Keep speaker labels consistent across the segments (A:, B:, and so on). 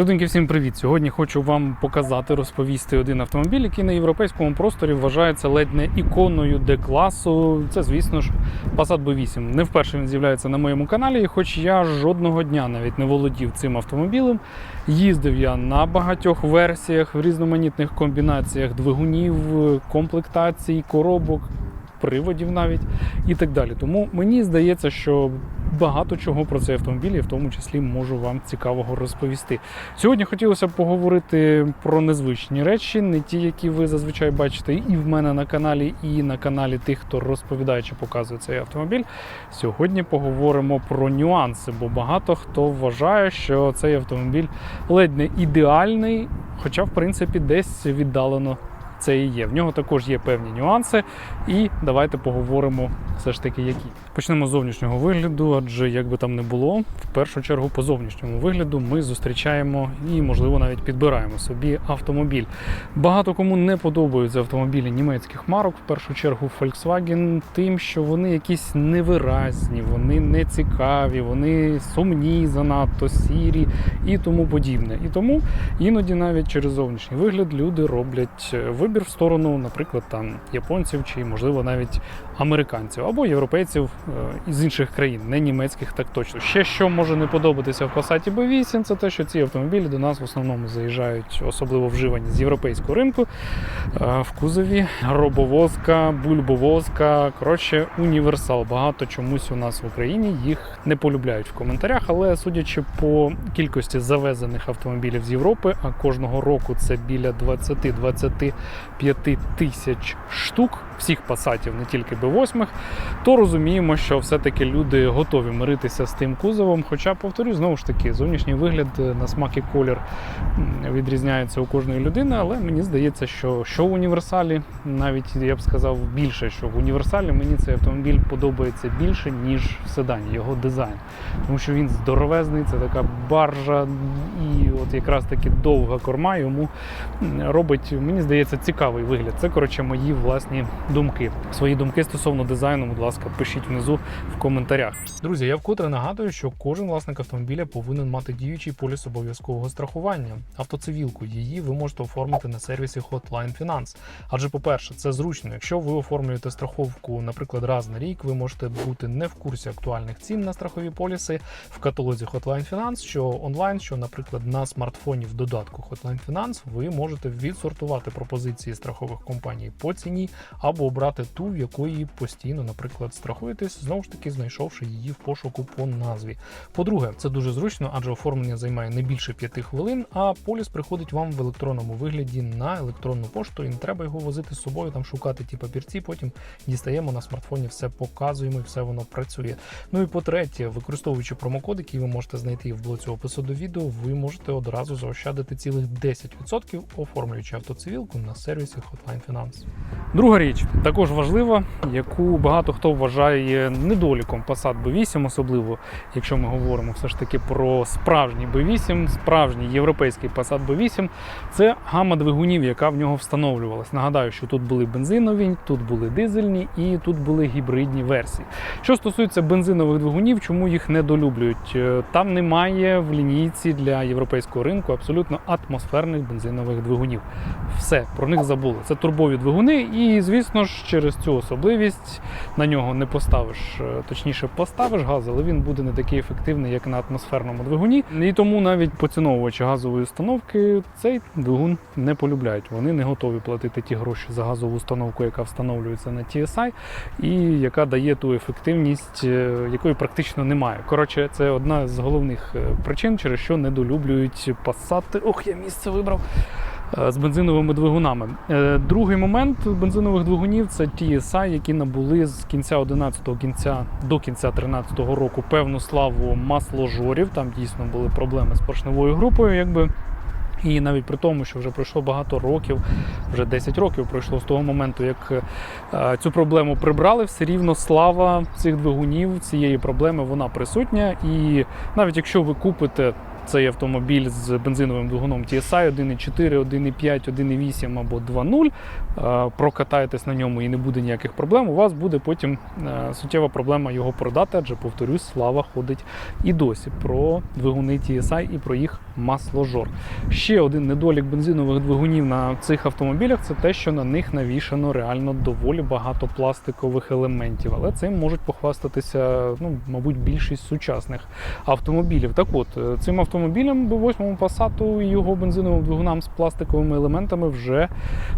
A: Людинки, всім привіт! Сьогодні хочу вам показати, розповісти один автомобіль, який на європейському просторі вважається ледь не іконою Д-класу. Це, звісно ж, Passat B8. Не вперше він з'являється на моєму каналі, хоч я жодного дня навіть не володів цим автомобілем. Їздив я на багатьох версіях, в різноманітних комбінаціях двигунів, комплектацій, коробок. Приводів навіть і так далі. Тому мені здається, що багато чого про цей автомобіль, я в тому числі можу вам цікавого розповісти. Сьогодні хотілося б поговорити про незвичні речі, не ті, які ви зазвичай бачите і в мене на каналі, і на каналі тих, хто розповідає чи показує цей автомобіль. Сьогодні поговоримо про нюанси, бо багато хто вважає, що цей автомобіль ледь не ідеальний, хоча, в принципі, десь віддалено. Це і є. В нього також є певні нюанси, і давайте поговоримо все ж таки, які. Почнемо з зовнішнього вигляду, адже як би там не було, в першу чергу по зовнішньому вигляду ми зустрічаємо і, можливо, навіть підбираємо собі автомобіль. Багато кому не подобаються автомобілі німецьких марок, в першу чергу Volkswagen, тим, що вони якісь невиразні, вони не цікаві, вони сумні, занадто сірі і тому подібне. І тому іноді навіть через зовнішній вигляд люди роблять е, вибір в сторону, наприклад, там японців чи, можливо, навіть американців або європейців е, із інших країн, не німецьких, так точно. Ще що може не подобатися в Passat B8, це те, що ці автомобілі до нас в основному заїжджають, особливо вживані з європейського ринку. е, В кузові робовозка, бульбовозка. Коротше, універсал. Багато чомусь у нас в Україні їх не полюбляють в коментарях, але судячи по кількості завезених автомобілів з Європи, а кожного року це біля 20-25 тисяч штук всіх пасатів, не тільки Б8, то розуміємо, що все-таки люди готові миритися з тим кузовом. Хоча, повторюю, знову ж таки, зовнішній вигляд е, на смак і колір відрізняється у кожної людини, але мені здається, що, що в універсалі, навіть я б сказав більше, що в універсалі мені цей автомобіль подобається більше, ніж в седані, його дизайн. Тому що він здоровезний, це така баржа, і от якраз таки довга корма йому робить, мені здається, цікавий вигляд. Це, коротше, мої власні думки. Свої думки стосовно дизайну, будь ласка, пишіть внизу в коментарях. Друзі, я вкотре нагадую, що кожен власник автомобіля повинен мати діючий поліс обов'язкового страхування. Автоцивілку її ви можете оформити на сервісі Hotline Finance. Адже, по-перше, це зручно. Якщо ви оформлюєте страховку, наприклад, раз на рік, ви можете бути не в курсі актуальних цін на страхові поліси в каталозі Hotline Finance, що онлайн, що, наприклад, на смартфоні в додатку Hotline Finance, ви можете відсортувати пропозиції страхових компаній по ціні або обрати ту, в якої постійно, наприклад, страхуєтесь, знову ж таки знайшовши її в пошуку по назві. По-друге, це дуже зручно, адже оформлення займає не більше 5 хвилин, а поліс приходить вам в електронному вигляді на електронну пошту, і не треба його возити з собою, там шукати ті папірці, потім дістаємо на смартфоні, все показуємо і все воно працює. Ну і по-третє, використовуючи промокод, який ви можете знайти в блоці опису до відео, ви можете одразу заощадити цілих 10%, оформлюючи автоцивілку на сервісі Hotline Finance. Друга річ, також важлива, яку багато хто вважає недоліком Passat B8, особливо якщо ми говоримо все ж таки про справжній B8, справжній європейський Passat B8, це гама двигунів, яка в нього встановлювалась. Нагадаю, що тут були бензинові, тут були дизельні і тут були гібридні версії. Що стосується бензинових двигунів, чому їх недолюблюють? Е, Там немає в лінійці для європейського ринку абсолютно атмосферних бензинових двигунів. Все про них забули. Це турбові двигуни, і звісно ж, через цю особливість на нього не поставиш, е, точніше, поставиш газ, але він буде не такий ефективний, як на атмосферному двигуні. І тому навіть поціновувачі газової установки цей двигун не полюбляють. Вони не готові платити ті гроші за газову установку, яка встановлюється на TSI, і яка дає ту ефективність, е, якої практично немає. Коротше, це одна з головних е, причин, через що недолюблюють пасати. Ох, я місце вибрав з бензиновими двигунами. Е, Другий момент бензинових двигунів це ті SI, які набули з кінця 11-го кінця до кінця 13-го року певну славу масложорів. Там дійсно були проблеми з поршневою групою, якби. І навіть при тому, що вже пройшло багато років, вже 10 років пройшло з того моменту, як е, цю проблему прибрали, все рівно слава цих двигунів, цієї проблеми вона присутня. І навіть якщо ви купите цей автомобіль з бензиновим двигуном TSI 1.4, 1.5, 1.8 або 2.0, е, прокатаєтесь на ньому і не буде ніяких проблем, у вас буде потім е, суттєва проблема його продати, адже повторюсь, слава ходить і досі про двигуни TSI і про їх масложор. Ще один недолік бензинових двигунів на цих автомобілях це те, що на них навішано реально доволі багато пластикових елементів, але цим можуть похвастатися, ну, мабуть, більшість сучасних автомобілів. Так от, е, цим автомобілем B8 Passat і його бензиновим двигунам з пластиковими елементами вже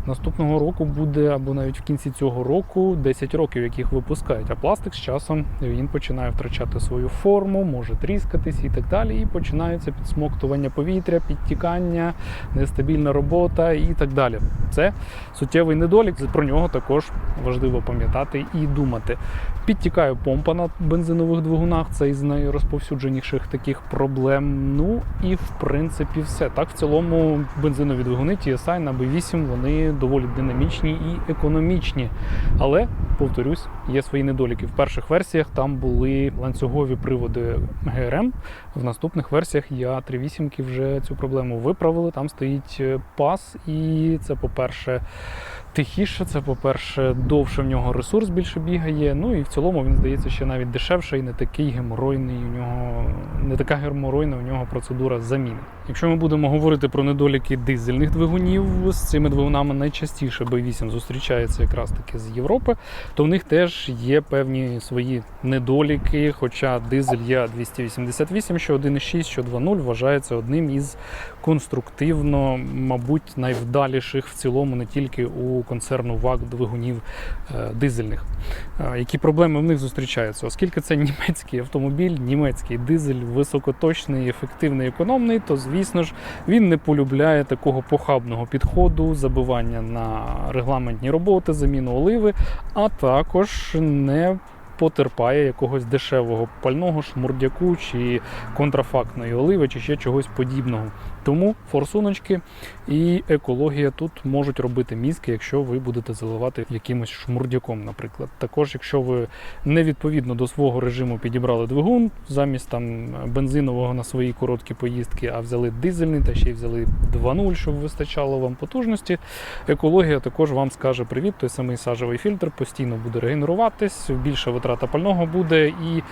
A: наступного року буде, або навіть в кінці цього року 10 років, яких випускають. А пластик з часом він починає втрачати свою форму, може тріскатись і так далі. І починається підсмоктування повітря, підтікання, нестабільна робота і так далі. Це суттєвий недолік. Про нього також важливо пам'ятати і думати. Підтікає помпа на бензинових двигунах, це із найрозповсюдженіших таких проблем. Ну і в принципі все. Так, в цілому бензинові двигуни TSI на B8 вони доволі динамічні і економічні. Але, повторюсь, є свої недоліки. В перших версіях там були ланцюгові приводи ГРМ. В наступних версіях я 3.8 вже цю проблему виправили. Там стоїть е, пас, і це, по-перше, тихіше, це, по-перше, довше в нього ресурс більше бігає. Ну і в цілому він здається ще навіть дешевше і не такий геморойний у нього, не така геморойна у нього процедура заміни. Якщо ми будемо говорити про недоліки дизельних двигунів, з цими двигунами найчастіше B8 зустрічається якраз таки з Європи, то в них теж є певні свої недоліки. Хоча дизель є 288, що 1.6, що 2.0 вважається одним із конструктивно, мабуть, найвдаліших в цілому не тільки у концерну ВАГ двигунів е, дизельних. Е, Які проблеми в них зустрічаються? Оскільки це німецький автомобіль, німецький дизель високоточний, ефективний, економний, то звісно ж він не полюбляє такого похабного підходу, забивання на регламентні роботи, заміну оливи, а також не потерпає якогось дешевого пального шмурдяку чи контрафактної оливи, чи ще чогось подібного. Тому форсуночки і екологія тут можуть робити мізки, якщо ви будете заливати якимось шмурдяком, наприклад. Також, якщо ви невідповідно до свого режиму підібрали двигун, замість там бензинового на свої короткі поїздки, а взяли дизельний та ще й взяли 2.0, щоб вистачало вам потужності. Екологія також вам скаже привіт, той самий сажевий фільтр постійно буде регенеруватись, більша витрата пального буде і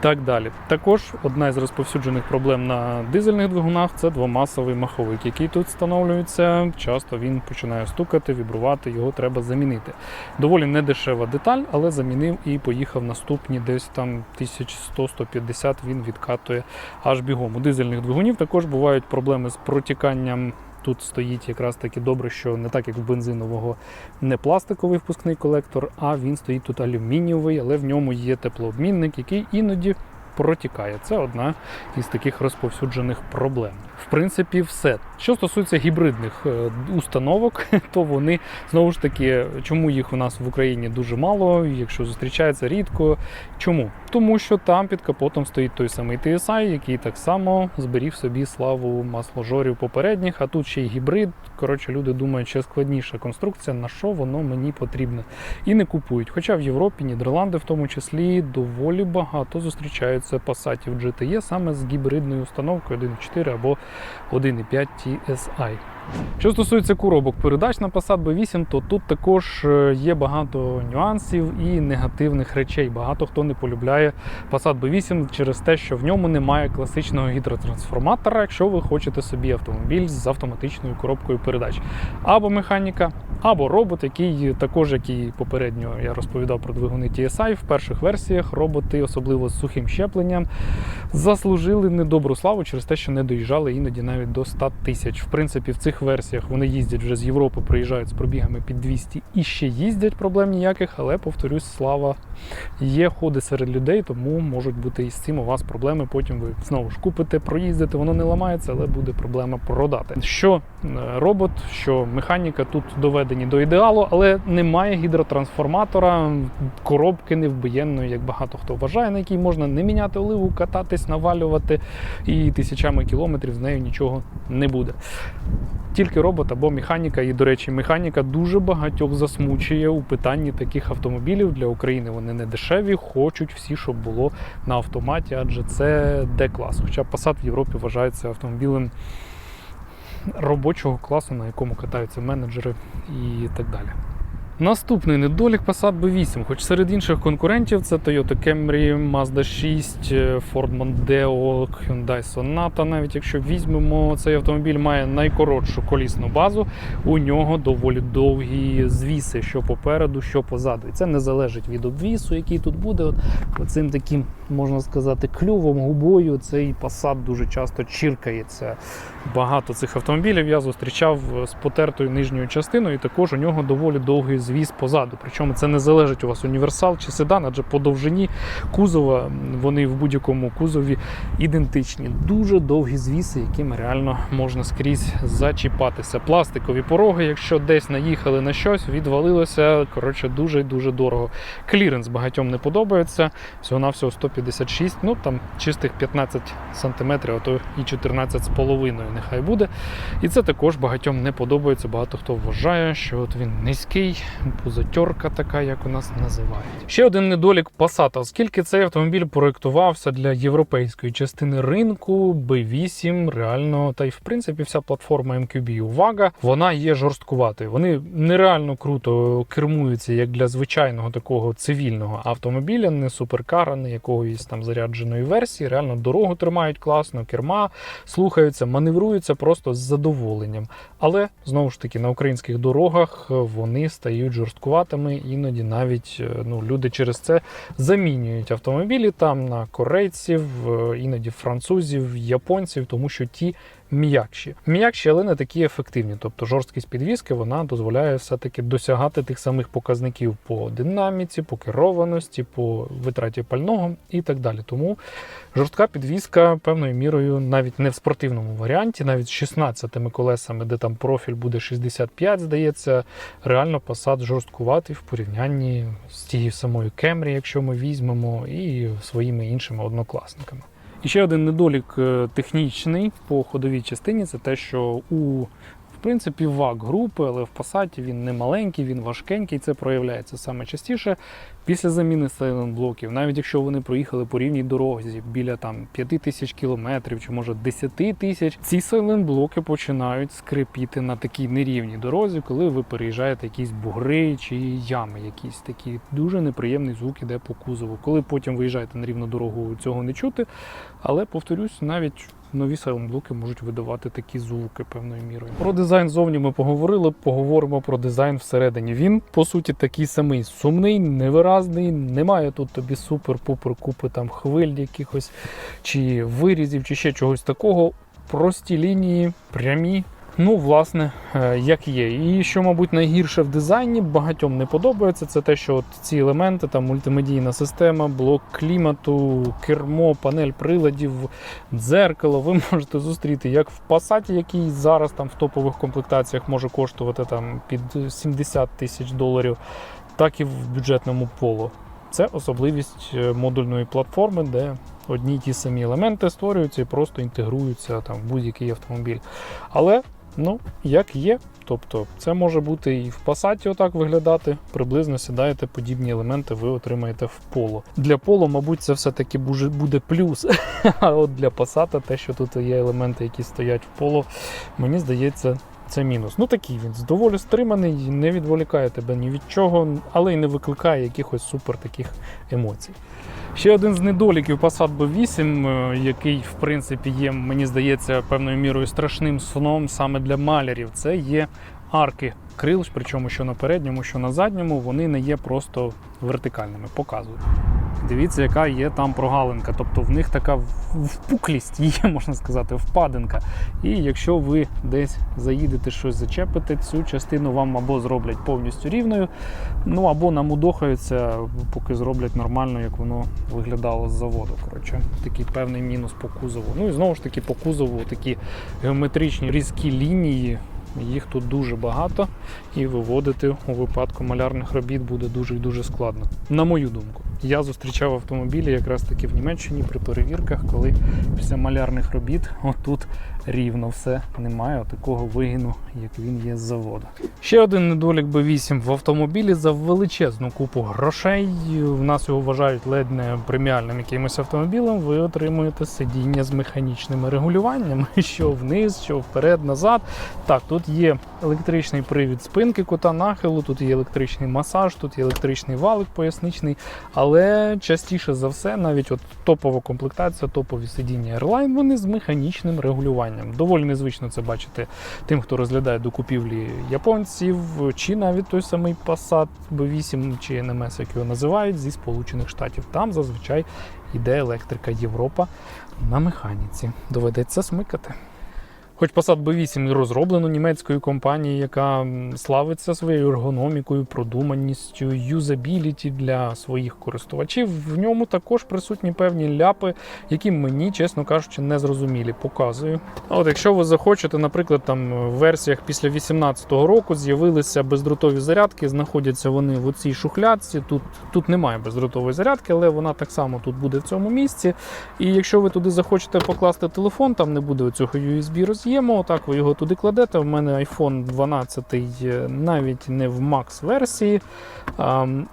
A: так далі. Також одна із розповсюджених проблем на дизельних двигунах це двомасовий маховик, який тут встановлюється. Часто він починає стукати, вібрувати, його треба замінити. Доволі недешева деталь, але замінив і поїхав наступні десь там 1100-150 він відкатує аж бігом. У дизельних двигунів також бувають проблеми з протіканням. Тут стоїть якраз таки добре, що не так як в бензинового не пластиковий впускний колектор, а він стоїть тут алюмінієвий, але в ньому є теплообмінник, який іноді протікає. Це одна із таких розповсюджених проблем. В принципі, все. Що стосується гібридних е, установок, то вони знову ж таки, чому їх у нас в Україні дуже мало, якщо зустрічається рідко. Чому? Тому що там під капотом стоїть той самий TSI, який так само зберіг собі славу масложорів попередніх, а тут ще й гібрид. Коротше, люди думають, що складніша конструкція, на що воно мені потрібно. І не купують. Хоча в Європі, Нідерланди в тому числі, доволі багато зустрічаються пасатів GTE саме з гібридною установкою 1.4 або 1.5 TSI. Що стосується коробок передач на Passat B8, то тут також е, є багато нюансів і негативних речей. Багато хто не полюбляє Passat B8 через те, що в ньому немає класичного гідротрансформатора, якщо ви хочете собі автомобіль з автоматичною коробкою передач. Або механіка, або робот, який також, як і попередньо я розповідав про двигуни TSI, в перших версіях роботи, особливо з сухим щепленням, заслужили недобру славу через те, що не доїжджали іноді навіть до 100 тисяч. В принципі, в цих версіях вони їздять вже з Європи, приїжджають з пробігами під 200 і ще їздять, проблем ніяких, але повторюсь, слава є, ходи серед людей, тому можуть бути і з цим у вас проблеми. Потім ви знову ж купите, проїздите, воно не ламається, але буде проблема продати. Що е, робот, що механіка тут доведені до ідеалу, але немає гідротрансформатора, коробки невбиєнної, як багато хто вважає, на якій можна не міняти оливу, кататись, навалювати, і тисячами кілометрів з нею нічого не буде. Тільки робот або механіка. І, до речі, механіка дуже багатьох засмучує у питанні таких автомобілів для України. Вони не дешеві, хочуть всі, щоб було на автоматі, адже це Д-клас. Хоча Passat в Європі вважається автомобілем робочого класу, на якому катаються менеджери і так далі. Наступний недолік Passat B8, хоч серед інших конкурентів це Toyota Camry, Mazda 6, Ford Mondeo, Hyundai Sonata. Навіть якщо візьмемо, цей автомобіль має найкоротшу колісну базу, у нього доволі довгі звіси, що попереду, що позаду. І це не залежить від обвісу, який тут буде. От, оцим таким, можна сказати, клювом, губою цей Passat дуже часто чіркається. Багато цих автомобілів я зустрічав з потертою нижньою частиною, і також у нього доволі довгий звіс позаду. Причому це не залежить у вас універсал чи седан, адже по довжині кузова вони в будь-якому кузові ідентичні. Дуже довгі звіси, якими реально можна скрізь зачіпатися. Пластикові пороги, якщо десь наїхали на щось, відвалилося. Коротше, дуже дуже дорого. Кліренс багатьом не подобається. Всього на всього 156, ну там чистих 15 сантиметрів, а то і 14 з половиною нехай буде. І це також багатьом не подобається. Багато хто вважає, що от він низький, пузатьорка така, як у нас називають. Ще один недолік Passat, оскільки цей автомобіль проєктувався для європейської частини ринку, B8 реально, та й в принципі вся платформа MQB, увага, вона є жорсткуватою. Вони нереально круто кермуються як для звичайного такого цивільного автомобіля, не суперкара, не якоїсь там зарядженої версії. Реально дорогу тримають класно, керма слухаються, маневруються просто з задоволенням. Але знову ж таки на українських дорогах вони стають жорсткуватими, іноді навіть е, ну, люди через це замінюють автомобілі там на корейців, е, іноді французів, японців, тому що ті м'якші. М'якші, але не такі ефективні. Тобто жорсткість підвіски вона дозволяє все-таки досягати тих самих показників по динаміці, по керованості, по витраті пального і так далі. Тому жорстка підвіска певною мірою, навіть не в спортивному варіанті, навіть з 16 колесами, де там профіль буде 65, здається, реально Passat жорсткуватий в порівнянні з тією самою Camry, якщо ми візьмемо, і своїми іншими однокласниками. І ще один недолік е, технічний по ходовій частині це те, що у в принципі вак групи, але в Passat він не маленький, він важкенький. Це проявляється саме частіше після заміни блоків. Навіть якщо вони проїхали по рівній дорозі біля там 5 тисяч кілометрів чи може 10 тисяч, ці блоки починають скрипіти на такій нерівній дорозі, коли ви переїжджаєте якісь бугри чи ями, якісь такі дуже неприємний звук іде по кузову. Коли потім виїжджаєте на рівну дорогу, цього не чути. Але повторюсь, навіть нові саундблоки можуть видавати такі звуки певною мірою. Про дизайн зовні ми поговорили. Поговоримо про дизайн всередині. Він по суті такий самий сумний, невиразний. Немає тут тобі супер-пупер купи там хвиль якихось чи вирізів, чи ще чогось такого. Прості лінії, прямі. Ну, власне, е, як є. І що, мабуть, найгірше в дизайні багатьом не подобається, це те, що от ці елементи, там мультимедійна система, блок клімату, кермо, панель приладів, дзеркало, ви можете зустріти як в Passat, який зараз там в топових комплектаціях може коштувати там під 70 тисяч доларів, так і в бюджетному поло. Це особливість е, модульної платформи, де одні й ті самі елементи створюються і просто інтегруються там в будь-який автомобіль. Але ну, як є, тобто це може бути і в Passat отак виглядати. Приблизно сідаєте подібні елементи, ви отримаєте в поло. Для поло, мабуть, це все-таки буде плюс. А от для Passat те, що тут є елементи, які стоять в поло, мені здається. Це мінус. Ну такий він доволі стриманий, не відволікає тебе ні від чого, але й не викликає якихось супер таких емоцій. Ще один з недоліків Passat B8, е, який в принципі є, мені здається, певною мірою страшним сном саме для малярів, це є арки крил, причому що на передньому, що на задньому, вони не є просто вертикальними. Показую. Дивіться, яка є там прогалинка. Тобто в них така впуклість є, можна сказати, впадинка. І якщо ви десь заїдете щось зачепите, цю частину вам або зроблять повністю рівною, ну або намудохаються, поки зроблять нормально, як воно виглядало з заводу. Коротше, такий певний мінус по кузову. Ну і знову ж таки по кузову такі геометричні різкі лінії. їх тут дуже багато, і виводити у випадку малярних робіт буде дуже і дуже складно. На мою думку, я зустрічав автомобілі якраз таки в Німеччині при перевірках, коли після малярних робіт отут рівно все немає такого вигину, як він є з заводу. Ще один недолік B8 в автомобілі за величезну купу грошей. В нас його вважають ледь не преміальним якимось автомобілем. Ви отримуєте сидіння з механічними регулюваннями, що вниз, що вперед, назад. Так, тут є електричний привід спинки кота нахилу, тут є електричний масаж, тут є електричний валик поясничний. Але частіше за все, навіть от топова комплектація, топові сидіння Airline, вони з механічним регулюванням. Доволі незвично це бачити тим, хто розглядає до купівлі японців, чи навіть той самий Passat B8 чи NMS, як його називають, зі Сполучених Штатів. Там зазвичай йде електрика Європа на механіці. Доведеться смикати. Хоч Passat B8 і розроблено німецькою компанією, яка славиться своєю ергономікою, продуманістю, юзабіліті для своїх користувачів, в ньому також присутні певні ляпи, які мені, чесно кажучи, не зрозумілі. Показую. От якщо ви захочете, наприклад, там в версіях після 2018 року з'явилися бездротові зарядки, знаходяться вони в оцій шухлядці. Тут, тут немає бездротової зарядки, але вона так само тут буде в цьому місці. І якщо ви туди захочете покласти телефон, там не буде цього USB роз'єму. Отак ви його туди кладете. У мене iPhone 12 е, навіть не в Max версії.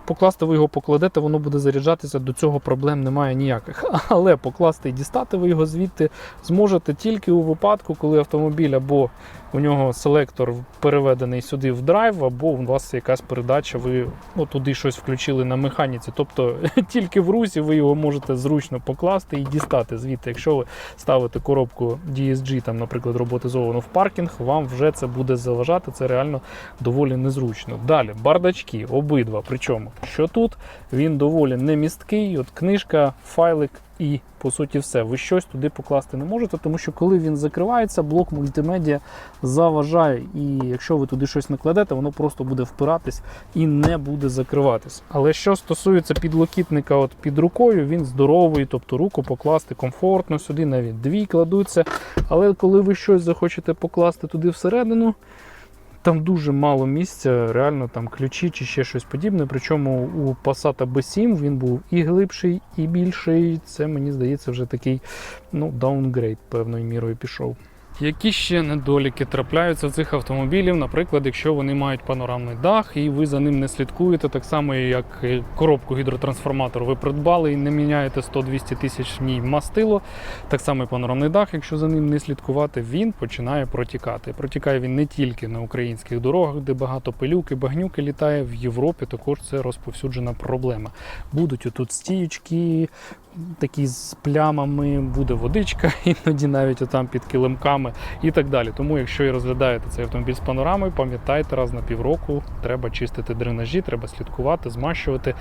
A: Покласти ви його покладете, воно буде заряджатися. До цього проблем немає ніяких. Але покласти і дістати ви його звідти зможете тільки у випадку, коли автомобіль або у нього селектор переведений сюди в драйв, або у вас якась передача, ви ну, туди щось включили на механіці. Тобто тільки в русі ви його можете зручно покласти і дістати звідти. Якщо ви ставите коробку DSG, там, наприклад, роботизовану в паркінг, вам вже це буде заважати. Це реально доволі незручно. Далі бардачки, обидва. Причому що тут він доволі немісткий. От книжка, файлик і по суті все. Ви щось туди покласти не можете, тому що коли він закривається, блок мультимедіа заважає. І якщо ви туди щось накладете, воно просто буде впиратись і не буде закриватись. Але що стосується підлокітника от під рукою, він здоровий, тобто руку покласти комфортно, сюди навіть дві кладуться. Але коли ви щось захочете покласти туди всередину, там дуже мало місця, реально там ключі чи ще щось подібне. Причому у Passat B7 він був і глибший, і більший. Це мені здається вже такий ну, даунгрейд певною мірою пішов. Які ще недоліки трапляються в цих автомобілів, наприклад, якщо вони мають панорамний дах і ви за ним не слідкуєте, так само як коробку гідротрансформатору ви придбали і не міняєте 100-200 тисяч в ній мастило, так само і панорамний дах, якщо за ним не слідкувати, він починає протікати. Протікає він не тільки на українських дорогах, де багато пилюки, багнюки літає в Європі. Також це розповсюджена проблема. Будуть отут стіючки, такі з плямами, буде водичка, іноді навіть отам під килимками і так далі. Тому, якщо і розглядаєте цей автомобіль з панорамою, пам'ятайте, раз на півроку треба чистити дренажі, треба слідкувати, змащувати.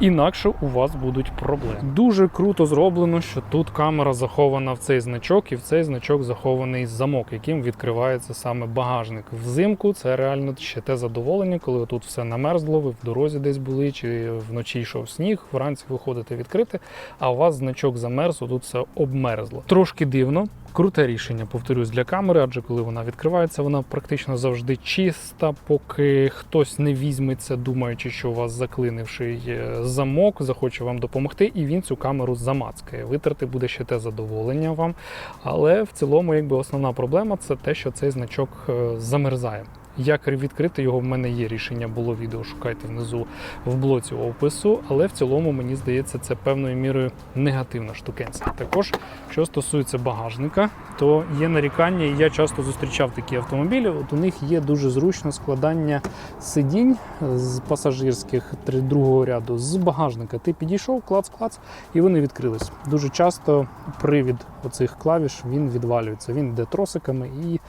A: Інакше у вас будуть проблеми. Дуже круто зроблено, що тут камера захована в цей значок, і в цей значок захований замок, яким відкривається саме багажник. Взимку це реально ще те задоволення, коли тут все намерзло, ви в дорозі десь були, чи вночі йшов сніг, вранці виходите відкрити, а вас значок замерз, тут все обмерзло. Трошки дивно. Круте рішення, повторюсь, для камери, адже коли вона відкривається, вона практично завжди чиста, поки хтось не візьметься, думаючи, що у вас заклинивший е, замок, захоче вам допомогти, і він цю камеру замацкає. Витрати буде ще те задоволення вам. Але в цілому, якби основна проблема це те, що цей значок е, замерзає. Як відкрити його, в мене є рішення, було відео. Шукайте внизу в блоці опису, але в цілому мені здається, це певною мірою негативна штукенція. Також, що стосується багажника, то є нарікання, і я часто зустрічав такі автомобілі. От у них є дуже зручно складання сидінь з пасажирських другого ряду з багажника. Ти підійшов, клац-клац, і вони відкрились. Дуже часто привід оцих клавіш він відвалюється. Він йде тросиками і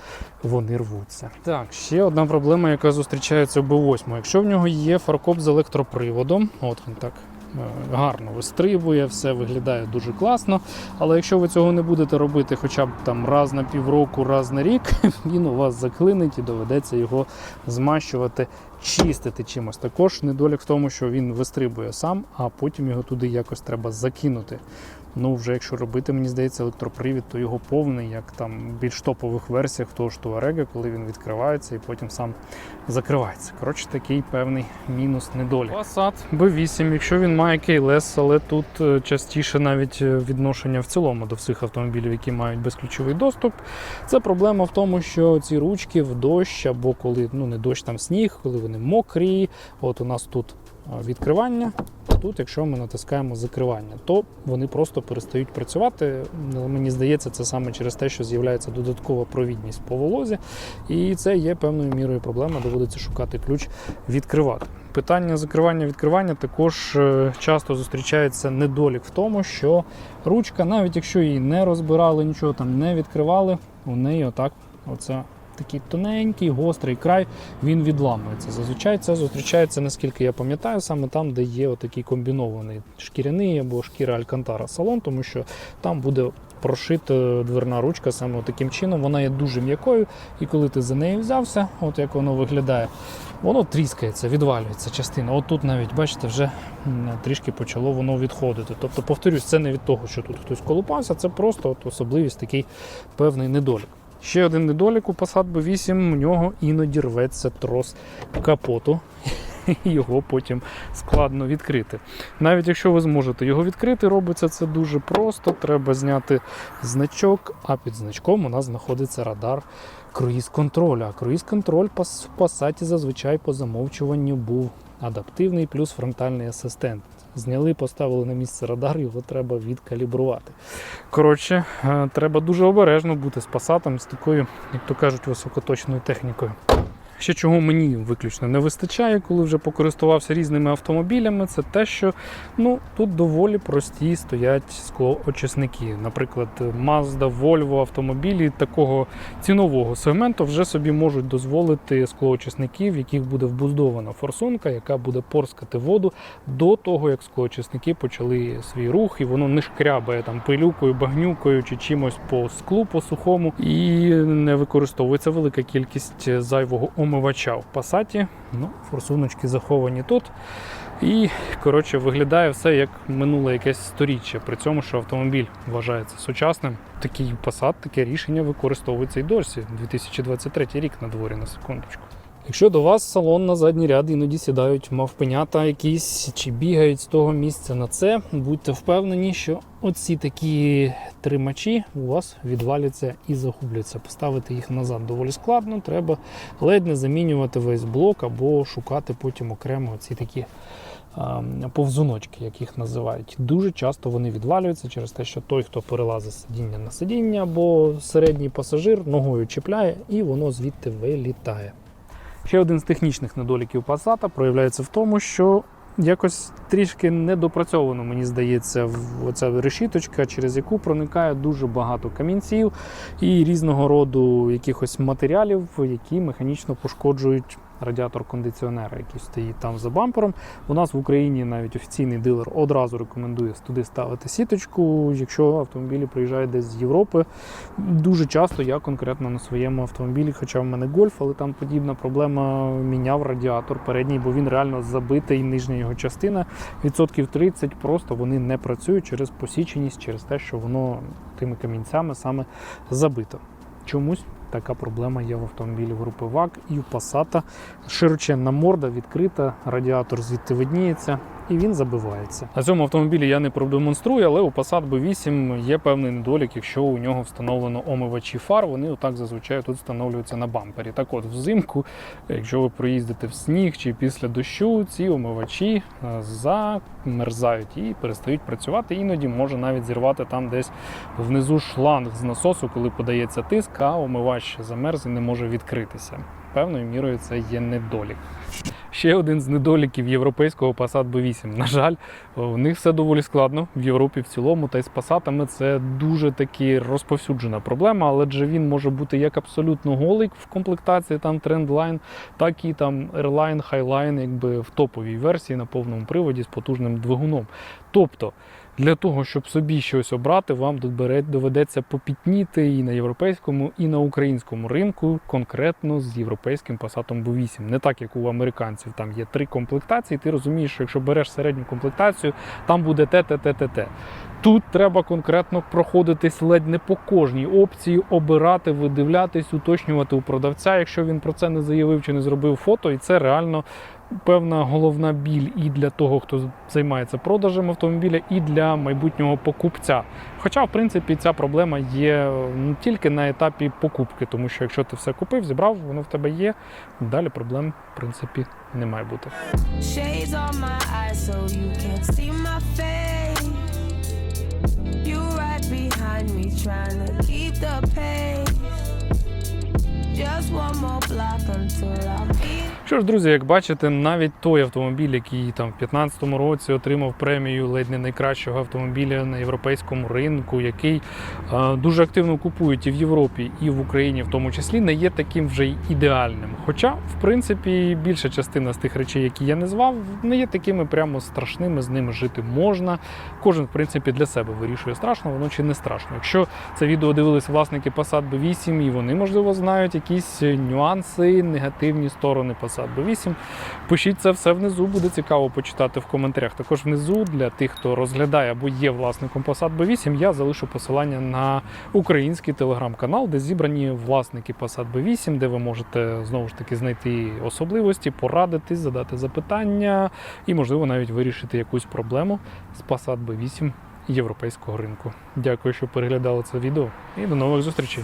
A: вони рвуться. Так, ще одна проблема, яка зустрічається в B8. Якщо в нього є фаркоп з електроприводом, от він так. е, Гарно вистрибує, все виглядає дуже класно. Але якщо ви цього не будете робити хоча б там раз на півроку, раз на рік, він у вас заклинить і доведеться його змащувати, чистити чимось. Також недолік в тому, що він вистрибує сам, а потім його туди якось треба закинути. Ну, вже якщо робити, мені здається, електропривід, то його повний, як там в більш топових версіях того ж Туарега, коли він відкривається і потім сам закривається. Коротше, такий певний мінус недолік. Passat B8, якщо він має keyless, але тут е, частіше навіть е, відношення в цілому до всіх автомобілів, які мають безключовий доступ. Це проблема в тому, що ці ручки в дощ або коли ну не дощ, там сніг, коли вони мокрі. От у нас тут відкривання. Тут, якщо ми натискаємо закривання, то вони просто перестають працювати. Мені здається, це саме через те, що з'являється додаткова провідність по волозі, і це є певною мірою проблема. Доводиться шукати ключ, відкривати. Питання закривання відкривання також е, часто зустрічається недолік в тому, що ручка, навіть якщо її не розбирали, нічого там не відкривали, у неї отак, оце такий тоненький, гострий край, він відламується. Зазвичай це зустрічається, наскільки я пам'ятаю, саме там, де є отакий комбінований шкіряний або шкіра Алькантара салон, тому що там буде прошита дверна ручка саме таким чином. Вона є дуже м'якою, і коли ти за неї взявся, от як воно виглядає, воно тріскається, відвалюється частина. От тут навіть, бачите, вже трішки почало воно відходити. Тобто, повторюсь, це не від того, що тут хтось колупався, це просто от особливість такий певний недолік. Ще один недолік у Passat B8, у нього іноді рветься трос капоту. Його потім складно відкрити. Навіть якщо ви зможете його відкрити, робиться це дуже просто. Треба зняти значок, а під значком у нас знаходиться радар круїз-контролю. А круїз-контроль в Passat зазвичай по замовчуванню був адаптивний плюс фронтальний асистент. Зняли, поставили на місце радар, його треба відкалібрувати. Коротше, е, треба дуже обережно бути з пасатом, з такою, як то кажуть, високоточною технікою. Ще чого мені виключно не вистачає, коли вже покористувався різними автомобілями, це те, що ну, тут доволі прості стоять склоочисники. Наприклад, Mazda, Volvo автомобілі такого цінового сегменту вже собі можуть дозволити склоочисники, в яких буде вбудована форсунка, яка буде порскати воду до того, як склоочисники почали свій рух, і воно не шкрябає там пилюкою, багнюкою чи чимось по склу, по сухому, і не використовується велика кількість зайвого омивача в пасаті. Ну, форсуночки заховані тут. І коротше виглядає все як минуле якесь сторіччя. При цьому, що автомобіль вважається сучасним. Такий Passat, таке рішення використовується і досі. 2023 рік на дворі на секундочку. Якщо до вас салон на задній ряд іноді сідають мавпенята якісь чи бігають з того місця на це, будьте впевнені, що оці такі тримачі у вас відваляться і загубляться. Поставити їх назад доволі складно. Треба ледь не замінювати весь блок або шукати потім окремо ці такі повзуночки, як їх називають. Дуже часто вони відвалюються через те, що той, хто перелазить сидіння на сидіння, або середній пасажир ногою чіпляє і воно звідти вилітає. Ще один з технічних недоліків Passat проявляється в тому, що якось трішки недопрацьовано, мені здається, оця решіточка, через яку проникає дуже багато камінців і різного роду якихось матеріалів, які механічно пошкоджують радіатор кондиціонера, який стоїть там за бампером. У нас в Україні навіть офіційний дилер одразу рекомендує туди ставити сіточку, якщо автомобілі приїжджають десь з Європи. Дуже часто я конкретно на своєму автомобілі, хоча в мене гольф, але там подібна проблема міняв радіатор передній, бо він реально забитий, нижня його частина. Відсотків 30 просто вони не працюють через посіченість, через те, що воно тими камінцями саме забито. Чомусь така проблема є в автомобілі групи ВАК і у Passat. Широченна морда відкрита, радіатор звідти видніється і він забивається. На цьому автомобілі я не продемонструю, але у Passat B8 є певний недолік, якщо у нього встановлено омивачі фар, вони отак зазвичай тут встановлюються на бампері. Так от, взимку, якщо ви проїздите в сніг чи після дощу, ці омивачі е, замерзають і перестають працювати. Іноді може навіть зірвати там десь внизу шланг з насосу, коли подається тиск, а омивач замерз і не може відкритися. Певною мірою це є недолік. Ще один з недоліків європейського Passat B8. На жаль, у них все доволі складно в Європі в цілому, та й з пасатами це дуже таки розповсюджена проблема, але адже він може бути як абсолютно голий в комплектації там Trendline, так і там Airline, Highline, якби в топовій версії на повному приводі з потужним двигуном. Тобто Для того, щоб собі щось обрати, вам доведеться попітніти і на європейському, і на українському ринку, конкретно з європейським Passat B8. Не так, як у американців, там є три комплектації. Ти розумієш, що якщо береш середню комплектацію, там буде те, те, те, те, те. Тут треба конкретно проходитись ледь не по кожній опції, обирати, видивлятись, уточнювати у продавця, якщо він про це не заявив чи не зробив фото, і це реально певна головна біль і для того, хто займається продажем автомобіля, і для майбутнього покупця. Хоча, в принципі, ця проблема є не тільки на етапі покупки, тому що якщо ти все купив, зібрав, воно в тебе є. Далі проблем, в принципі, не має бути.
B: Just one more block until I'm.
A: Що ж, друзі, як бачите, навіть той автомобіль, який там в 2015 році отримав премію ледь не найкращого автомобіля на європейському ринку, який е, дуже активно купують і в Європі, і в Україні, в тому числі, не є таким вже й ідеальним. Хоча, в принципі, більша частина з тих речей, які я назвав, не є такими прямо страшними. З ними жити можна. Кожен, в принципі, для себе вирішує, страшно воно чи не страшно. Якщо це відео дивились власники Passat B8, і вони, можливо, знають якісь нюанси, негативні сторони Passat B8, пишіть це все внизу, буде цікаво почитати в коментарях. Також внизу для тих, хто розглядає або є власником Passat B8, я залишу посилання на український телеграм-канал, де зібрані власники Passat B8, де ви можете знову ж таки знайти особливості, порадитись, задати запитання і, можливо, навіть вирішити якусь проблему з Passat B8 європейського ринку. Дякую, що переглядали це відео і до нових зустрічей.